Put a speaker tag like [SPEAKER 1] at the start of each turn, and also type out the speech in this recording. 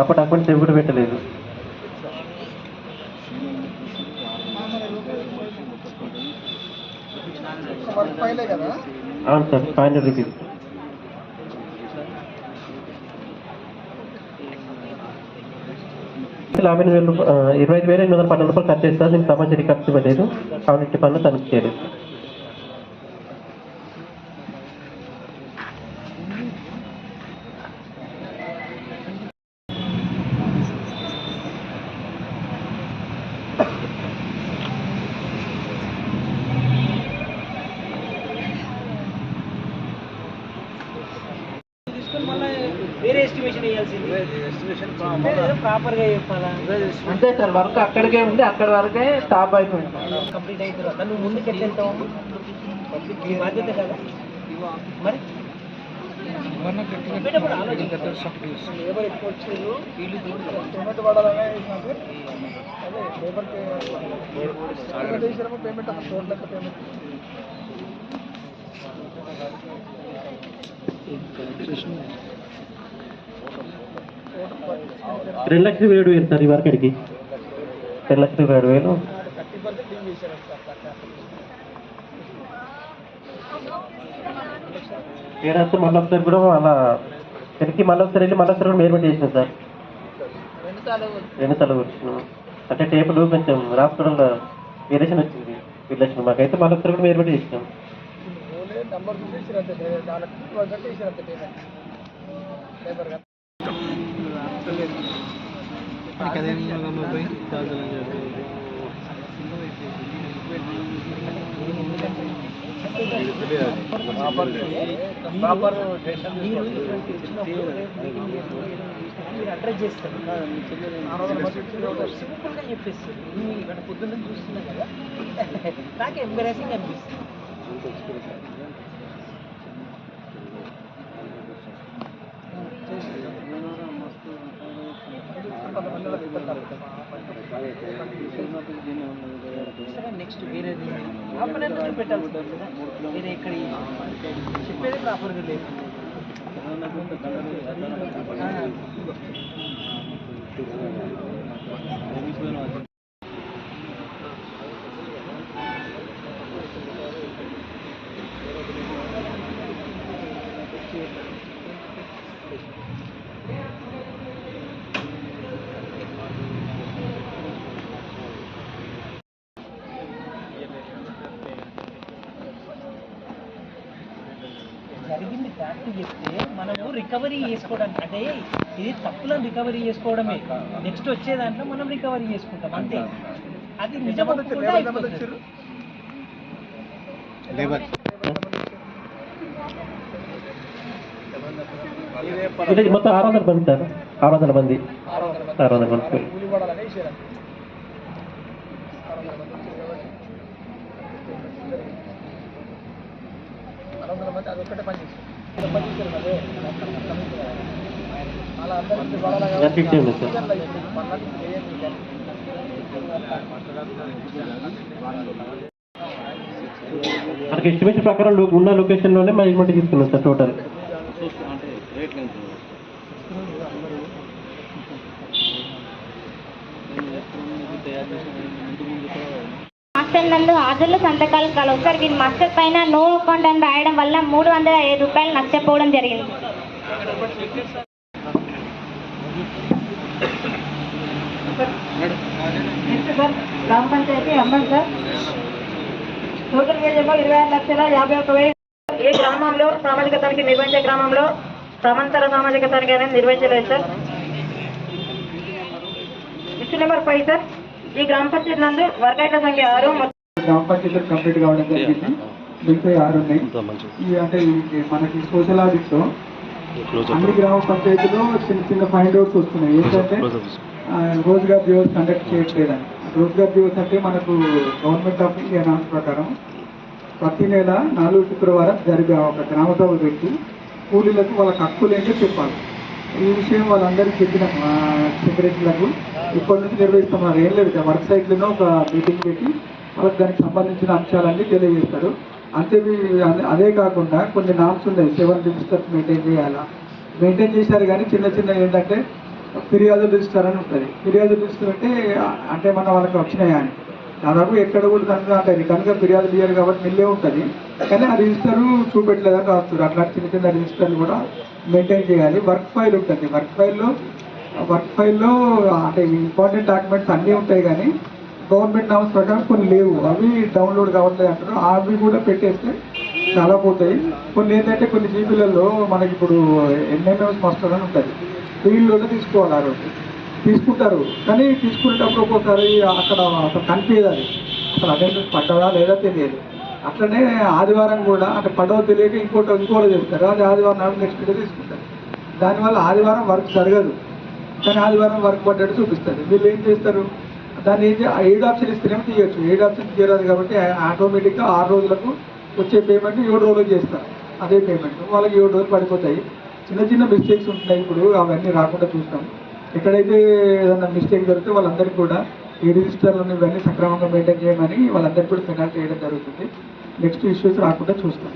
[SPEAKER 1] అప్పుడు డాక్యుమెంట్స్ ఏవి కూడా పెట్టలేదు. అవును సార్ ఫైవ్ హండ్రెడ్ రూపీస్ యాభై ఎనిమిది వేలు ఇరవై ఐదు వేల ఎనిమిది వందల పన్నెండు రూపాయలు ఖర్చు చేస్తారు. దీనికి సంబంధించిన ఖర్చు ఇవ్వలేదు. కమ్యూనిటీ పనులు తనిఖీ చేయలేదు
[SPEAKER 2] తీసుకొని మళ్ళీ వేరే ఎస్టిమేషన్ వేయాల్సింది
[SPEAKER 3] ఎస్టిమేషన్
[SPEAKER 2] ప్రాపర్గా చెప్పాలా
[SPEAKER 4] అంతే సార్ వర్క్ అక్కడికే ఉంది అక్కడి వరకే స్టాప్ అయిపోయింది.
[SPEAKER 2] కంప్లీట్ అయిన తర్వాత నువ్వు ముందుకు ఎట్లా వెళ్తావు నీ బాధ్యత కదా. మరి? పెట్టేప్పుడు ఆలోచించు.
[SPEAKER 3] లేబర్ ఎక్కువ వచ్చారు. పేమెంట్ పడాలనే నాకు అదే లేబర్కి పేమెంట్ చేసినప్పుడు పేమెంట్ అసలు టోటల్ లెక్క పేమెంట్.
[SPEAKER 1] రెండు లక్షల ఏడు వేలు సార్ ఈ వరకడికి రెండు లక్షల ఏడు వేలు.
[SPEAKER 3] థర్టీ పర్సెంట్
[SPEAKER 1] ఏడాది మళ్ళీ ఒకసారి కూడా అలా వెనక్కి మళ్ళీ ఒకసారి వెళ్ళి మళ్ళీ ఒకసారి కూడా మేర్మెంట్ చేసిన సార్. రెండు సార్లు వచ్చినాం అంటే టేపులు కొంచెం రాసుకోవడంలో వేరియేషన్ వచ్చింది వీళ్ళొచ్చిన మాకైతే మళ్ళీ ఒకసారి కూడా మేర్మెంట్ చేసినాం.
[SPEAKER 3] నంబర్ చూసి ఇచ్చినంతే దానికి ఫిఫ్టీ పర్సెంట్ ఇచ్చినంతే పేమెంట్. లేబర్ ప్రాపర్
[SPEAKER 2] మీరు మీరు అడ్రస్ చేస్తారు సింపుల్గా చెప్పేస్తారు ఇక్కడ పొద్దున్న చూస్తున్నా కదా నాకు ఎంబరాసింగ్ అనిపిస్తుంది సరే నెక్స్ట్ వేరేది పెట్టాలి నువ్వు వేరే ఎక్కడ చెప్పేది ప్రాపర్గా లేదు ఆ. జరిగింది ఫ్యాక్ట్ చెప్తే మనము రికవరీ చేసుకోవడానికి అంటే ఇది తప్పులను రికవరీ చేసుకోవడమే. నెక్స్ట్ వచ్చే దాంట్లో మనం రికవరీ చేసుకుంటాం అంతే. అది నిజం
[SPEAKER 1] మొత్తం ఆరు వందల మంది సార్ ఆరు వందల మంది.
[SPEAKER 3] ఆరు వందల మంది.
[SPEAKER 1] వందల మంది
[SPEAKER 3] అదొక్కటే పని చేశారు. పని అదే అలా అందరికీ పడాలి.
[SPEAKER 1] మనకి ఎస్టిమేషన్ ప్రకారం ఉన్న లొకేషన్లోనే మేనేజ్మెంట్ తీసుకున్నాం సార్ టోటల్
[SPEAKER 5] హాస్టల్ నందు హాజరులు సంతకాలు కలవు సార్ వీరి మాస్టర్ పైన నో అకౌంట్ అని రాయడం వల్ల మూడు వందల ఐదు రూపాయలు నష్టపోవడం జరిగింది.
[SPEAKER 4] గ్రామ పంచాయతీ అమ్మన్ సార్ టోటల్ వేజ్ ఏమో ఇరవై ఆరు లక్షల యాభై ఒక వెయ్యి ఏ గ్రామంలో సామాజిక తనిఖీ నిర్వహించే గ్రామంలో సమాంతర సామాజిక తనిఖీ అనేది నిర్వహించలేదు sir? Issue number five sir ఈ గ్రామ పంచాయతీ నందు వర్గైట్ల సంఖ్య ఆరు
[SPEAKER 6] గ్రామ పంచాయతీలు కంప్లీట్ కావడం జరిగింది. మిగతా ఆరు ఉన్నాయి. అంటే మనకి సోషల్ ఆడిట్లో అన్ని గ్రామ పంచాయతీలో చిన్న చిన్న ఫైండ్ అవుట్స్ వస్తున్నాయి. ఏంటంటే రోజ్గార్ దివస్ కండక్ట్ చేయట్లేదని. రోజ్గార్ దివస్ అంటే మనకు గవర్నమెంట్ ఆఫ్ ఇండియా నామ్స్ ప్రకారం ప్రతి నెల నాలుగు శుక్రవారం జరిగే ఒక గ్రామ సభ పెట్టి కూలీలకు వాళ్ళకి హక్కులు ఏంటో చెప్పాలి. ఈ విషయం వాళ్ళందరికీ చెప్పిన సెక్రటరీలకు ఇప్పటి నుంచి నిర్వహిస్తున్నారు ఏం లేదు వర్క్ సైట్లోనే ఒక మీటింగ్ పెట్టి దానికి సంబంధించిన అంశాలన్నీ తెలియజేస్తారు. అంతే అదే- అదే కాకుండా కొన్ని నామ్స్ ఉన్నాయి. సెవెన్ రిజిస్టర్స్ మెయింటైన్ చేయాలా? మెయింటైన్ చేశారు కానీ చిన్న చిన్న ఏంటంటే ఫిర్యాదు రిజిస్టర్ అని ఉంటుంది. ఫిర్యాదు రిజిస్టర్ అంటే అంటే మన వాళ్ళకి వచ్చినాయా అని. దాదాపు ఎక్కడ కూడా కనుక అంటారు కనుక ఫిర్యాదు చేయాలి కాబట్టి మిల్లే ఉంటుంది. కానీ ఆ రిజిస్టర్ చూపెట్టలేదని రాస్తారు. అట్లాంటి చిన్న చిన్న రిజిస్టర్లు కూడా మెయింటైన్ చేయాలి. వర్క్ ఫైల్ ఉంటుంది. వర్క్ ఫైల్లో వర్క్ ఫైల్లో అంటే ఇంపార్టెంట్ డాక్యుమెంట్స్ అన్నీ ఉంటాయి కానీ గవర్నమెంట్ నామ్స్ ప్రకారం కొన్ని లేవు. అవి డౌన్లోడ్ కావట్లేదు అంటారు అవి కూడా పెట్టేస్తే చాలా పోతాయి. కొన్ని ఏంటంటే కొన్ని జీబీలలో మనకి ఇప్పుడు ఎన్ఎంఎస్ మాస్టర్ అని ఉంటుంది. వీళ్ళలో తీసుకోవాలి ఆ రోజు. తీసుకుంటారు. కానీ తీసుకునేటప్పుడు ఒక్కోసారి అక్కడ అసలు కనిపించదు. అది అసలు అటెండెన్స్ పడ్డదా లేదా తెలియదు. అట్లనే ఆదివారం కూడా అంటే పడవ తెలియక ఇంకోటి ఇంకోటి చేస్తారు. అది ఆదివారం నాడు నెక్స్ట్ డే తీసుకుంటారు. దానివల్ల ఆదివారం వర్క్ జరగదు. కానీ ఆదివారం వర్క్ పడ్డట్టు చూపిస్తారు. వీళ్ళు ఏం చేస్తారు? దాన్ని ఐదు ఏడు ఆప్షన్ ఇస్తేనే తీయొచ్చు. ఏడు ఆప్షన్ తీయరాదు కాబట్టి ఆటోమేటిక్గా ఆరు రోజులకు వచ్చే పేమెంట్ ఏడు రోజులకు చేస్తారు అదే పేమెంట్ వాళ్ళకి ఏడు రోజులు పడిపోతాయి. చిన్న చిన్న మిస్టేక్స్ ఉంటున్నాయి ఇప్పుడు. అవన్నీ రాకుండా చూస్తాం ఎక్కడైతే ఏదైనా మిస్టేక్ జరిగితే వాళ్ళందరికీ కూడా ఈ రిజిస్టర్లను ఇవన్నీ సక్రమంగా మెయింటైన్ చేయమని వాళ్ళందరికీ కూడా పెనాల్టీ వేయడం జరుగుతుంది. నెక్స్ట్ ఇష్యూస్ రాకుండా చూస్తాం